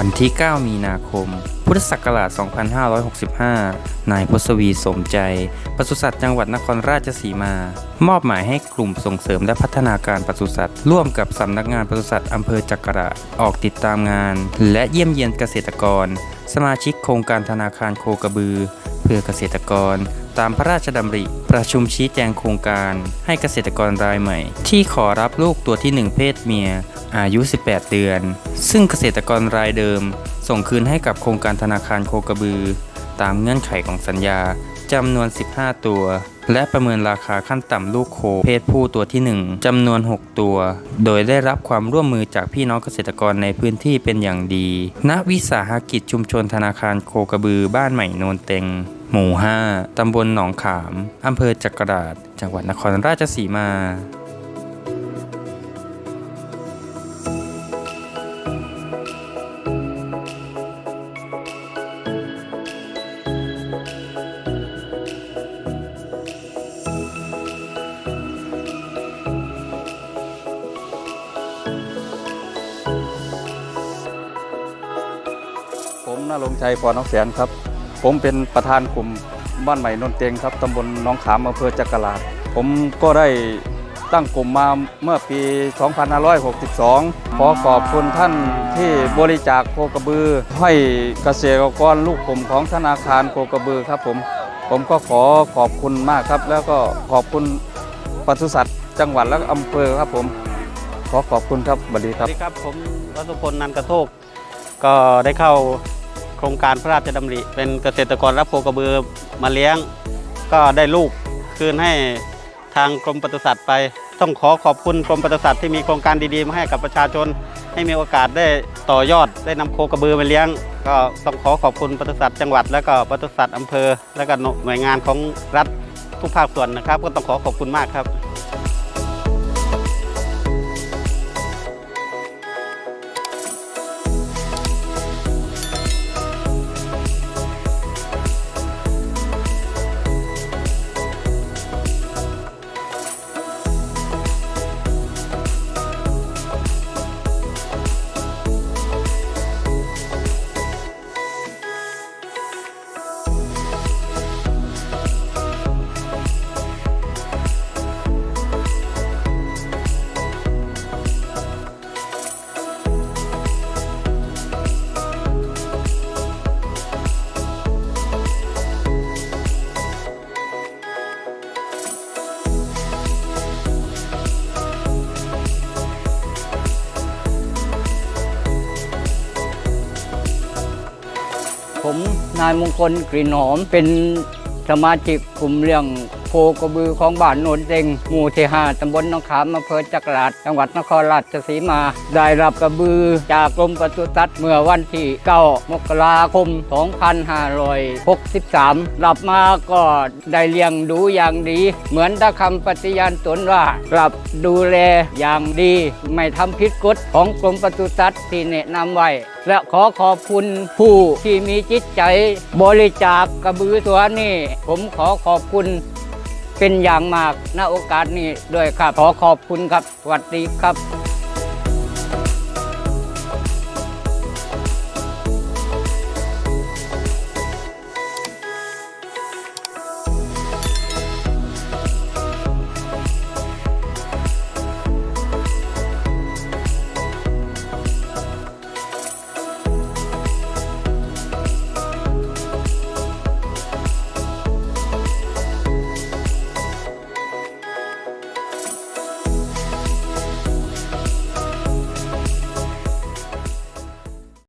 วันที่ 9 มีนาคม พุทธศักราช 2565 นายพศวีสมใจ ปศุสัตว์จังหวัดนครราชสีมา มอบหมายให้กลุ่มส่งเสริมและพัฒนาการปศุสัตว์ ร่วมกับสำนักงานปศุสัตว์อำเภอจักระออกติดตามงาน และเยี่ยมเยียนเกษตรกร สมาชิกโครงการธนาคารโคกระบือ เพื่อเกษตรกร ตามพระราชดำริ ประชุมชี้แจงโครงการ ให้เกษตรกรรายใหม่ ที่ขอรับลูกตัวที่ 1 เพศเมีย อายุ 18 เดือน ซึ่งเกษตรกรรายเดิม ส่งคืนให้กับโครงการธนาคารโคกระบือ ตามเงื่อนไขของสัญญาจำนวน 15 ตัว และประเมินราคาขั้นต่ำลูกโค เพศผู้ตัวที่ 1จำนวน 6 ตัว โดยได้รับความร่วมมือจากพี่น้องเกษตรกรในพื้นที่เป็นอย่างดี ณ วิสาหกิจชุมชนธนาคารโคกระบือบ้านใหม่โนนเต็ง หมู่ 5 ตำบลหนองขาม อำเภอจักราดจังหวัดนครราชสีมา ผมนรงชัยพรน้องแสนครับ ผมเป็นประธานกลุ่มบ้านใหม่นนเตียงครับตำบลหน้องขามอำเภอจักราดผมก็ได้ตั้งกลุ่มมาเมื่อปี 2562 ขอขอบคุณท่านที่บริจาคโคกระบือ ให้เกษตรกรลูกกลุ่มของธนาคารโคกระบือครับผมผมก็ขอขอบคุณมากครับ แล้วก็ขอบคุณปศุสัตว์จังหวัดและอำเภอครับผม ขอขอบคุณครับสวัสดีสครับ วัสดีครับผมรัตพลนันกระโทกก็ได้เข้า โครงการพระราชดำริ เป็นเกษตรกรรับโคกระบือมาเลี้ยง ก็ได้ลูกคืนให้ทางกรมปศุสัตว์ไป ต้องขอขอบคุณกรมปศุสัตว์ที่มีโครงการดีๆมาให้กับประชาชน ให้มีโอกาสได้ต่อยอดได้นำโคกระบือมาเลี้ยง ก็ต้องขอขอบคุณปศุสัตว์จังหวัด และก็ปศุสัตว์อำเภอ และก็หน่วยงานของรัฐทุกภาคส่วนนะครับ ก็ต้องขอขอบคุณมากครับ ผมนายมงคลกลิ่นหอมเป็นสมาชิกกลุ่มเรื่อง โคกระบือของบ้านโนนเต็งหมู่ที่ห้าตำบลหนองขามอำเภอจักราดจังหวัดนครราชสีมา ได้รับกระบือจากกรมปศุสัตว์เมื่อวันที่ 9 มกราคม 2563 รับมาก็ได้เลี้ยงดูอย่างดี เหมือนดัคำปฏิญาณตนว่ารับดูแลอย่างดี ไม่ทำผิดกฎของกรมปศุสัตว์ที่แนะนำไว้และขอขอบคุณผู้ที่มีจิตใจบริจาคกระบือตัวนี้ ผมขอขอบคุณ เป็นอย่างมากณโอกาสนี้ด้วยครับขอขอบคุณครับสวัสดีครับ